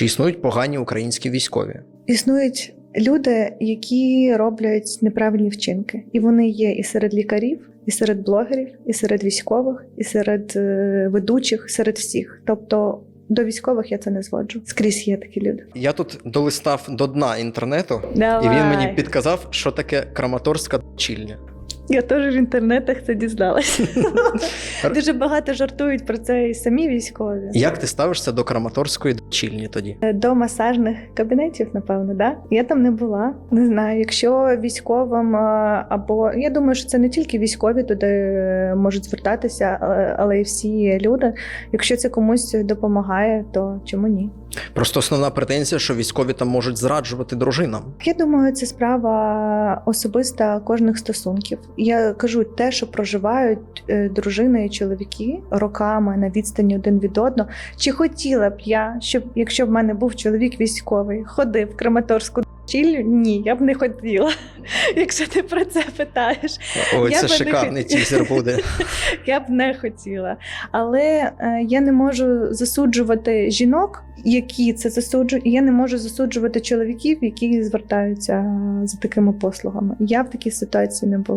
Чи існують погані українські військові? Існують люди, які роблять неправильні вчинки, і вони є і серед лікарів, і серед блогерів, і серед військових, і серед е, ведучих, серед всіх. Тобто до військових я це не зводжу. Скрізь є такі люди. Я тут долистав до дна інтернету, Давай. і він мені підказав, що таке Краматорська чільня. Я теж в інтернетах це дізналася. Дуже багато жартують про це і самі військові. Як ти ставишся до Краматорської чільні тоді? До масажних кабінетів, напевно, да? Я там не була. Не знаю, якщо військовим або я думаю, що це не тільки військові туди е, можуть звертатися, але й всі люди. Якщо це комусь допомагає, то чому ні? Просто основна претензія, що військові там можуть зраджувати дружинам. Я думаю, це справа особиста кожних стосунків. Я кажу, те, що проживають е, дружини і чоловіки роками на відстані один від одного. Чи хотіла б я, щоб якщо б в мене був чоловік військовий, ходив в Краматорську чіллю? Ні, я б не хотіла. Якщо ти про це питаєш, Ой, Я це шикарний тізер буде. я б не хотіла. Але е, я не можу засуджувати жінок, які це засуджують, я не можу засуджувати чоловіків, які звертаються за такими послугами. Я в такій ситуації не була.